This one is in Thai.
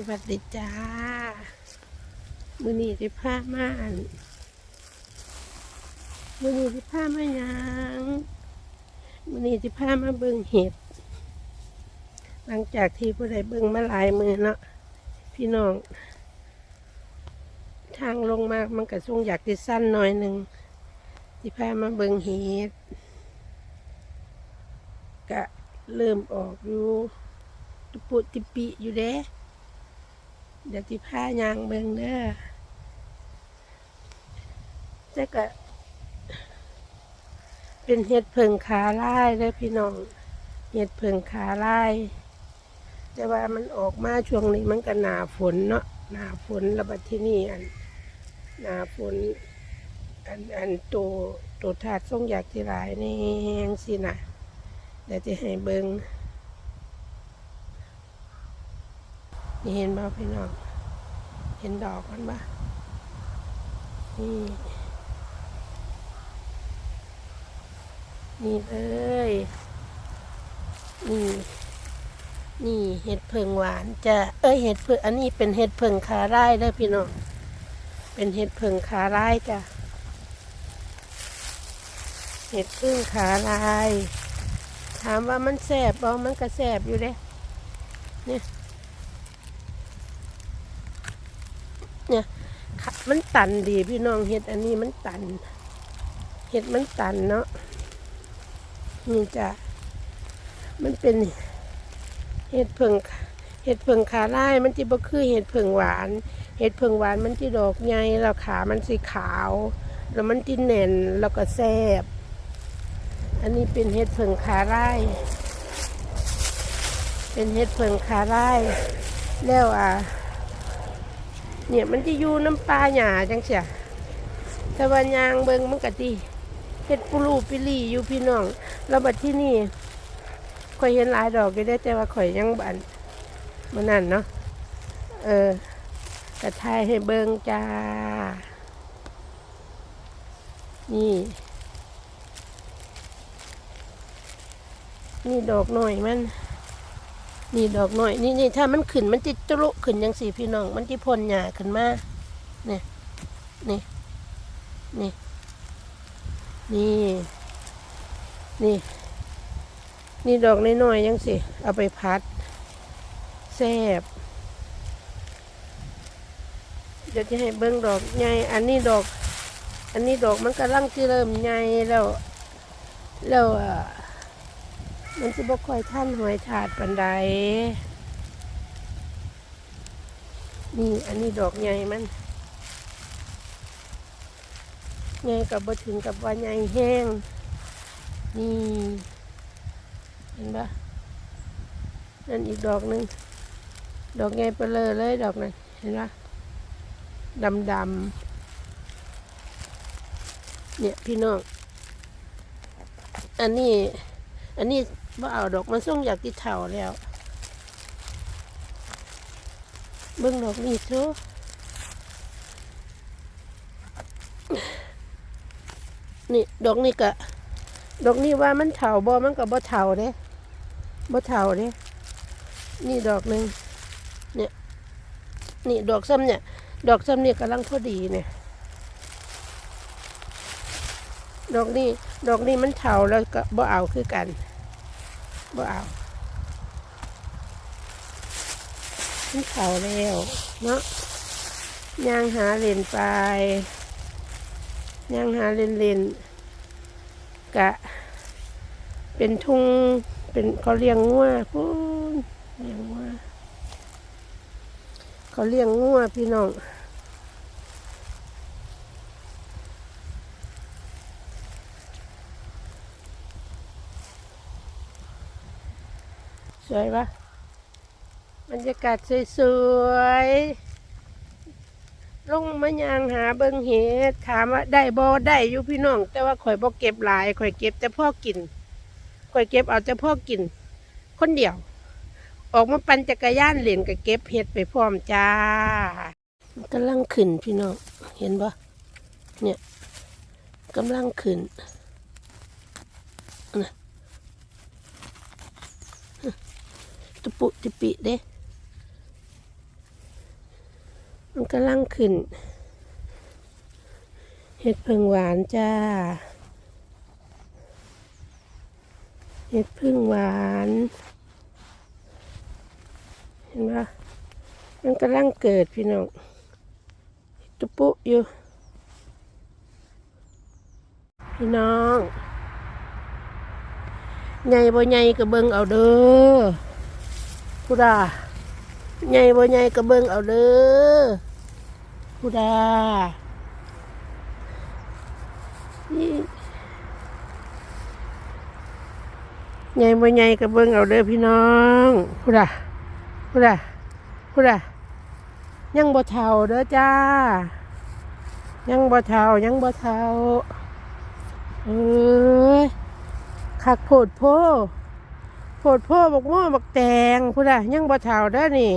สวัสดีจ้า มือนี้ที่ผ้ามานมือนี้ที่ผ้ามายังมือนี้ที่ผ้ามาเบิ่งเห็ด หลังจากที่ผู้ใดเบิ่งมาหลายมือเนาะพี่น้อง ทางลงมามันก็ทรงอยากที่สั้นหน่อยหนึ่งที่ผ้ามาเบิ่งเห็ดก็เริ่มออกอยู่ตุปุติปิอยู่เด้ เดี๋ยวที่ผ้ายางเบิงเด้อแต่ก็เป็นเห็ดเพิงขาลายเด้อพี่น้อง เห็ดเพิงขาลายแต่ว่ามันออกมาช่วงนี้มันก็หนาฝนเนาะหนาฝนแล้วบัดที่นี่อันหนาฝนอันอันโตโตถาดทรงอยากที่หลายนี่ยังสินะเดี๋ยวจะให้เบิง นี่เห็นบ่พี่น้อง เห็นดอกมันบ่นี่ นี่เลย นี่ นี่เห็ดเพิงหวานจะ เอ้ยเห็ดเพิงอันนี้เป็นเห็ดเพิงขาไร่เด้อพี่น้อง เป็นเห็ดเพิงขาไร่จ้ะ เห็ดพึ่งขาลายถามว่ามันแสบบ่มันก็แสบอยู่เด้เนี่ย เนี่ยมันตันดีพี่น้องเห็ดอันนี้มันตัน เห็ดมันตันเนาะนี่จะมันเป็นเห็ดเพิงเห็ดเพิงขาลายมันจะบ่คือเห็ดเพิงหวาน เห็ดเพิงหวานมันจะดอกใหญ่แล้วขามันสีขาว แล้วมันจะแน่นแล้วก็แซ่บอันนี้เป็นเห็ดเพิงขาไร่เป็นเห็ดเพิงขาไร่แล้วอะ เนี่ยมันจะอยู่น้ำปลาหยาจังเสียแต่ว่ายางเบิงมันกะดีเห็ดปูรูปิลี่อยู่พี่น้องแล้วบัดที่นี่ข่อยเห็นหลายดอกอยู่ได้แต่ว่าข่อยยังบันมันนั่นเนาะเออกระทายให้เบิงจ้า นี่ นี่ดอกหน่อยมัน นี่ดอกหน่อย นี่นี่ถ้ามันขึ้นมันจะตลุขึ้นยังสี่พี่น้อง มันจะพ่นหญ้าขึ้นมาเนี่ยนี่นี่นี่นี่ นี่ดอกน้อยๆยังสิ เอาไปพัดแซบเดี๋ยวจะให้เบิ้งดอกใหญ่ อันนี้ดอก อันนี้ดอกมันกำลังจะเริ่มใหญ่แล้ว แล้วอะ มันจะบ่ค่อยท่านหอยถาดปันใดนี่อันนี้ดอกใหญ่มันใหญ่กับบ่ถึงกับว่าใหญ่แห้ง นี่ เห็นปะนั่นอีกดอกหนึ่งดอกใหญ่ไปเลยเลยดอกนั้นเห็นปะดำดำเนี่ยพี่น้อง อันนี้ อันนี้ ว่าเอาดอกมันส่งอยากติดเถาแล้วเบิ่งดอกนี้ซูนี่ดอกนี้กะดอกนี้ว่ามันเถาบ่มันก็บ่เถาเด้บ่เถาเด้นี่ดอกหนึ่งเนี่ยนี่ดอกซ้ำเนี่ย ดอกซ้ำเนี่ยกำลังพอดีเนี่ยดอกนี้ ดอกนี้มันเถาแล้วก็บ่เอาคือกัน บ่เอามันเข่าแล้วเนาะย่างหาเลนไปย่างหาเลนเลนกะ เป็นทุ่งเป็นเขาเลี้ยงงัวพูนเลี้ยงงัวเขาเลี้ยงงัวพี่น้อง สวยปะบรรยากาศสวยๆลงมายางหาเบิงเห็ดถามว่าได้บ่ได้อยู่พี่น้อง แต่ว่าข่อยบ่เก็บหลายข่อยเก็บแต่พ่อกินข่อยเก็บเอาแต่พ่อกิน คนเดียว ออกมาปั่นจักรยานเล่นกับเก็บเห็ดไปพร้อมจ้ากำลังขึ้นพี่น้องเห็นปะเนี่ยกำลังขึ้นนะ ตุปุติปิเด้ มันกำลังขึ้น เห็ดเพึ่งหวานจ้า เห็ดพึ่งหวาน เห็นปะมันกำลังเกิดพี่น้องตุปุอยู่ พี่น้องใหญ่บ่ใหญ่ก็เบิ่งเอาเด้อ ผู้ดาใหญ่บ่ใหญ่ก็เบิงเอาเด้อผู้ดานี่ใหญ่บ่ใหญ่ก็เบิงเอาเด้อพี่น้องผู้ดาผู้ดาผู้ดายังบ่เฒ่าเด้อจ้า ยังบ่เฒ่ายังบ่เฒ่าเอ้ยคักโพดโพ โพดโพบักหม้อบักแตงพูดอะยังบ่เท่าได้นี่